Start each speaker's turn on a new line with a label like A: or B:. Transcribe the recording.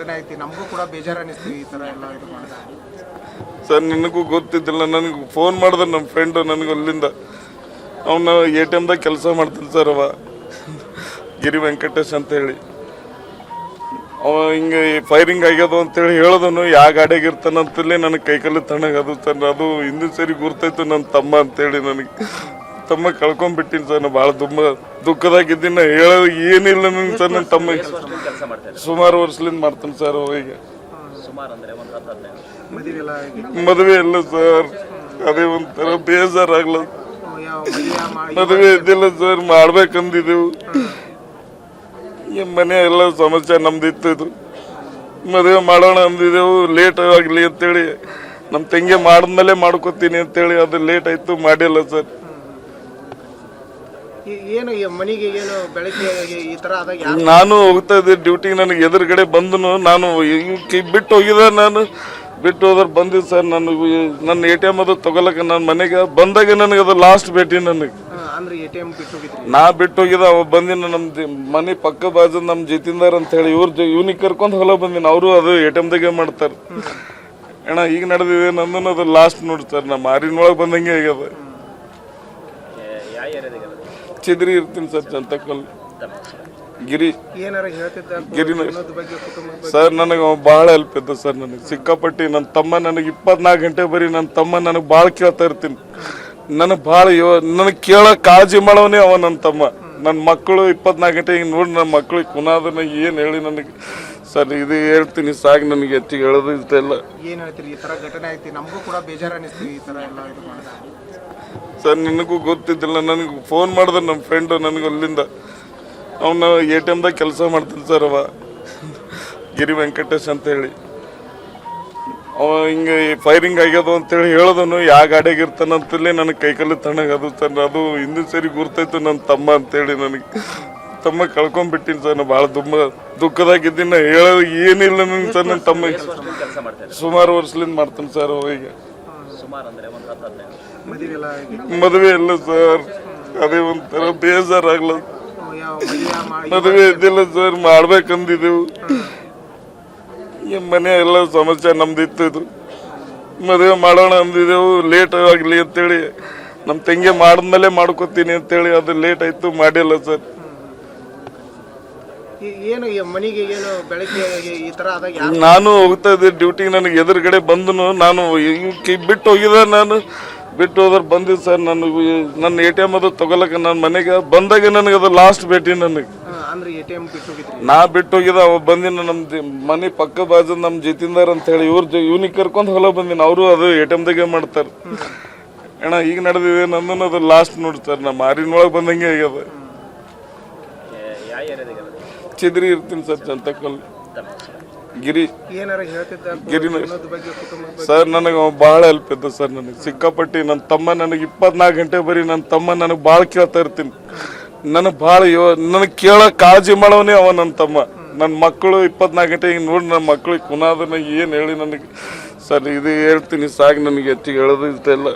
A: ಘಟನೆ ಐತಿ, ನಮಗೂ ಕೂಡ ಬೇಜಾರು ಅನಿಸ್ತು ಈ ಥರ ಎಲ್ಲ ಇದು ಮಾಡಿದ್ರೆ.
B: ಸರ್, ನನಗೂ ಗೊತ್ತಿದ್ದಿಲ್ಲ, ನನಗೆ ಫೋನ್ ಮಾಡಿದೆ ನಮ್ಮ ಫ್ರೆಂಡು ನನಗೆ ಅಲ್ಲಿಂದ. ಅವನು ಎ ಟಿ ಎಮ್ದಾಗ ಕೆಲಸ ಮಾಡ್ತಾನೆ ಸರ್ ಅವ. ಗಿರಿ ವೆಂಕಟೇಶ್ ಅಂತ ಹೇಳಿ. ಅವ ಹಿಂಗೆ ಫೈರಿಂಗ್ ಆಗ್ಯದ ಅಂತೇಳಿ ಹೇಳೋದನು ಯಾವ ಗಾಡಿಯಾಗ ಇರ್ತಾನಂತಲೇ ನನಗೆ ಕೈಕಲ್ಲಿ ತಣ್ಣಗದು ಸರ್. ಅದು ಹಿಂದಿನ ಸರಿ ಗುರ್ತಾಯ್ತು ನನ್ನ ತಮ್ಮ ಅಂತೇಳಿ ನನಗೆ. ತಮ್ಮ ಕಳ್ಕೊಂಡ್ಬಿಟ್ಟಿನಿ ಸರ್. ಬಹಳ ಭಾಳ ದುಮ್ಮ ದುಃಖದಾಗಿದ್ದೀನಿ. ಹೇಳೋದು ಏನಿಲ್ಲ ನನಗೆ ಸರ್ ನನ್ನ ತಮ್ಮ
C: ಕೆಲಸ ಮಾಡ್ತಾ ಇದ್ದಾರೆ
B: ಸುಮಾರು ವರ್ಷದಿಂದ ಮಾಡ್ತೀನಿ ಸರ್ ಈಗ
A: ಮದುವೆ
B: ಇಲ್ಲ ಸರ್. ಅದೇ ಒಂಥರ ಬೇಜಾರಾಗ್ಲ
A: ಆಗ್ಲ ಮದುವೆ
B: ಇದ್ದಿಲ್ಲ ಸರ್ ಮಾಡ್ಬೇಕಂದಿದ್ದೆವು ಈ ಮನೆ ಎಲ್ಲ ಸಮಸ್ಯೆ ನಮ್ದಿತ್ತು ಇದು. ಮದುವೆ ಮಾಡೋಣ ಅಂದಿದ್ದೆವು ಲೇಟ್ ಆಗಲಿ ಅಂತೇಳಿ. ನಮ್ಮ ತಂಗಿ ಮಾಡಿದ್ಮೇಲೆ ಮಾಡ್ಕೋತೀನಿ ಅಂತೇಳಿ ಅದು ಲೇಟ್ ಆಯ್ತು ಮಾಡಿಲ್ಲ ಸರ್.
A: ಏನು ಮನೆಗೆ ಏನು ಬೆಳಗ್ಗೆ ಈ ತರ ಆದಾಗ
B: ನಾನು ಹೋಗ್ತಾ ಇದ್ದೆ ಡ್ಯೂಟಿಗೆ ನನಗೆ ಎದುರುಗಡೆ ಬಂದನು. ನಾನು ಬಿಟ್ಟು ಹೋಗಿದ ನಾನು. ಬಿಟ್ಟು ಹೋದ್ರೆ ಬಂದಿದ್ದು ಸರ್ ನನಗೆ ನನ್ನ ಎ ಟಿ ಎಂ ಅದು ತಗೊಳಕ್ಕೆ ನನ್ನ ಮನೆಗೆ ಬಂದಾಗ ನನಗೆ ಅದು ಲಾಸ್ಟ್ ಭೇಟಿ ನನಗೆ. ನಾ ಬಿಟ್ಟು ಹೋಗಿದ ಅವ ಬಂದಿನ ನಮ್ಮ ಮನೆ ಪಕ್ಕ ಬಾಜು ನಮ್ಮ ಜಿತಿಂದಾರ್ ಅಂತ ಹೇಳಿ ಇವ್ರ ಇವ್ನಿಗೆ ಕರ್ಕೊಂಡು ಹೊಲ ಬಂದಿನ. ಅವರು ಅದು ಎ ಟಿ ಎಮ್ದಾಗೆ ಮಾಡ್ತಾರೆ. ಅಣ್ಣ ಈಗ ನಡೆದಿದೆ ನಂದನು ಅದು ಲಾಸ್ಟ್ ನೋಡಿ ಸರ್ ನಾ ಮಾರಿನೊಳಗೆ ಬಂದಂಗೆ ಆಗ್ಯದ. ಚಿದ್ರಿ ಇರ್ತೀನಿ ಸರ್ ಚಂತಕಲ್. ಗಿರಿ.
A: ಏನಾರ ಹೇಳ್ತಿದ್ದ
B: ಗಿರಿನ
A: ಅನ್ನೋದ್ರ ಬಗ್ಗೆ ಕುಟುಂಬದ ಬಗ್ಗೆ?
B: ಸರ್ ನನಗೆ ಬಹಳ ಭಾಳ ಹೆಲ್ಪ್ ಇದ್ದ ಸರ್ ನನಗೆ. ಸಿಕ್ಕಾಪಟ್ಟಿ ನನ್ನ ತಮ್ಮ ನನಗೆ ಇಪ್ಪತ್ನಾಲ್ಕು ಗಂಟೆ ಬರೀ ನನ್ನ ತಮ್ಮ ನನಗೆ ಭಾಳ ಕೇಳ್ತಾ ಇರ್ತೀನಿ. ನನಗೆ ಭಾಳ ನನಗೆ ಕೇಳೋ ಕಾಳಜಿ ಮಾಡೋನೇ ಅವ ನನ್ನ ತಮ್ಮ. ನನ್ನ ಮಕ್ಕಳು ಇಪ್ಪತ್ನಾಲ್ಕು ಗಂಟೆ ಹಿಂಗೆ ನೋಡಿ ನನ್ನ ಮಕ್ಕಳಿಗೆ ಕುನಾದನ್ನ ಏನು ಹೇಳಿ ನನಗೆ ಸರ್ ಇದು ಹೇಳ್ತೀನಿ ಸಾಕು ನನಗೆ ಹೆಚ್ಚಿಗೆ ಹೇಳೋದು ಇಷ್ಟೆಲ್ಲ
A: ಏನು ಹೇಳ್ತೀರಿ? ಈ ಥರ ಘಟನೆ ಐತಿ. ನಮಗೂ ಕೂಡ ಬೇಜಾರು ಅನ್ನಿಸ್ತೀವಿ ಈ ಥರ ಎಲ್ಲ ಇದು ಮಾಡಿದ್ರೆ
B: ಸರ್ ನನಗೂ ಗೊತ್ತಿದ್ದಿಲ್ಲ. ನನಗೆ ಫೋನ್ ಮಾಡಿದ್ರೆ ನಮ್ಮ ಫ್ರೆಂಡು ನನಗೆ ಅಲ್ಲಿಂದ. ಅವನು ಎ ಟಿ ಎಮ್ದಾಗ ಕೆಲಸ ಮಾಡ್ತಾನೆ ಸರ್ ಅವ. ಗಿರಿ ವೆಂಕಟೇಶ್ ಅಂತ ಹೇಳಿ. ಅವ ಹಿಂಗೆ ಫೈರಿಂಗ್ ಆಗ್ಯದು ಅಂತೇಳಿ ಹೇಳ್ದನು. ಯಾವ ಗಾಡಿಯಾಗ ಇರ್ತಾನಂತಲೇ ನನಗೆ ಕೈಕಲ್ಲಿ ತಣ್ಣಗದು ಸರ್. ಅದು ಹಿಂದಿನ ಸರಿ ಗುರ್ತಾಯ್ತು ನನ್ನ ತಮ್ಮ ಅಂತೇಳಿ ನನಗೆ. ತಮ್ಮ ಕಳ್ಕೊಂಡ್ಬಿಟ್ಟಿನಿ ಸರ್. ನಾನು ಭಾಳ ದುಮ್ಮ ದುಃಖದಾಗಿದ್ದೀನಿ. ಹೇಳೋದು ಏನಿಲ್ಲ ನನಗೆ ಸರ್. ನನ್ನ ತಮ್ಮ ಸುಮಾರು ವರ್ಷಲಿಂದ ಮಾಡ್ತಾನೆ ಸರ್ ಅವ ಈಗ.
A: ಮದುವೆ
B: ಇಲ್ಲ ಸರ್. ಅದೇ ಒಂಥರ ಬೇಜಾರಾಗ್ಲ
A: ಆಗ್ಲ ಮದುವೆ
B: ಇದ್ದಿಲ್ಲ ಸರ್ ಮಾಡ್ಬೇಕಂದಿದ್ದೆವು ಈ ಮನೆ ಎಲ್ಲ ಸಮಸ್ಯೆ ನಮ್ದಿತ್ತು ಇದು. ಮದುವೆ ಮಾಡೋಣ ಅಂದಿದ್ದೆವು ಲೇಟ್ ಆಗಲಿ ಅಂತೇಳಿ. ನಮ್ಮ ತಂಗಿ ಮಾಡಿದ್ಮೇಲೆ ಮಾಡ್ಕೋತೀನಿ ಅಂತೇಳಿ ಅದು ಲೇಟ್ ಆಯ್ತು ಮಾಡಿಲ್ಲ ಸರ್.
A: ಏನು ಈ ಮನೆಗೆ ಏನು ಬೆಳಗ್ಗೆ ಈ ಥರ ಆದಾಗ
B: ನಾನು ಹೋಗ್ತಾ ಇದ್ದೆ ಡ್ಯೂಟಿ ನನಗೆ ಎದುರುಗಡೆ ಬಂದನು. ನಾನು ಬಿಟ್ಟು ಹೋಗಿದ ನಾನು. ಬಿಟ್ಟು ಹೋದ್ರೆ ಬಂದಿದ್ದು ಸರ್ ನನಗೆ ನನ್ನ ಎ ಟಿ ಎಂ ಅದು ತಗೊಳಕ್ಕೆ ನನ್ನ ಮನೆಗೆ ಬಂದಾಗ ನನಗೆ ಅದು ಲಾಸ್ಟ್ ಭೇಟಿ ನನಗೆ. ನಾ ಬಿಟ್ಟು ಹೋಗಿದ ಅವ ಬಂದಿನ ನಮ್ಮ ಮನೆ ಪಕ್ಕ ಬಾಜು ನಮ್ಮ ಜಿತಿಂದಾರ್ ಅಂತ ಹೇಳಿ ಇವ್ರ ಇವ್ನಿಗೆ ಕರ್ಕೊಂಡು ಹೊಲ ಬಂದಿನ ಅವರು ಅದು ಎ ಟಿ ಎಮ್ದಾಗೆ ಮಾಡ್ತಾರೆ. ಅಣ್ಣ ಈಗ ನಡೆದಿದೆ ನಂದನು ಅದು ಲಾಸ್ಟ್ ನೋಡಿ ಸರ್ ನಾ ಮಾರಿನೊಳಗೆ ಬಂದಂಗೆ ಆಗ್ಯದ. ಚಿದ್ರಿ ಇರ್ತೀನಿ ಸರ್ ಜಂತಕಲ್ ಗಿರಿ
A: ಗಿರಿ
B: ಸರ್ ನನಗೆ ಬಹಳ ಭಾಳ ಹೆಲ್ಪ್ ಇದ್ದ ಸರ್ ನನಗೆ. ಸಿಕ್ಕಾಪಟ್ಟಿ ನನ್ನ ತಮ್ಮ ನನಗೆ ಇಪ್ಪತ್ನಾಲ್ಕು ಗಂಟೆ ಬರೀ ನನ್ನ ತಮ್ಮ ನನಗೆ ಭಾಳ ಕೇಳ್ತಾ ಇರ್ತೀನಿ. ನನಗೆ ಭಾಳ ನನಗೆ ಕೇಳೋ ಕಾಳಜಿ ಮಾಡೋನೇ ಅವ ನನ್ನ ತಮ್ಮ. ನನ್ನ ಮಕ್ಕಳು ಇಪ್ಪತ್ನಾಲ್ಕು ಗಂಟೆ ಹಿಂಗೆ ನೋಡಿ ನನ್ನ ಮಕ್ಕಳಿಗೆ ಕುನಾದನ್ನ ಏನು ಹೇಳಿ ನನಗೆ. ಸರ್ ಇದು ಹೇಳ್ತೀನಿ ಸಾಕು ನನಗೆ ಹೆಚ್ಚಿಗೆ ಹೇಳೋದು ಇಷ್ಟೆಲ್ಲ.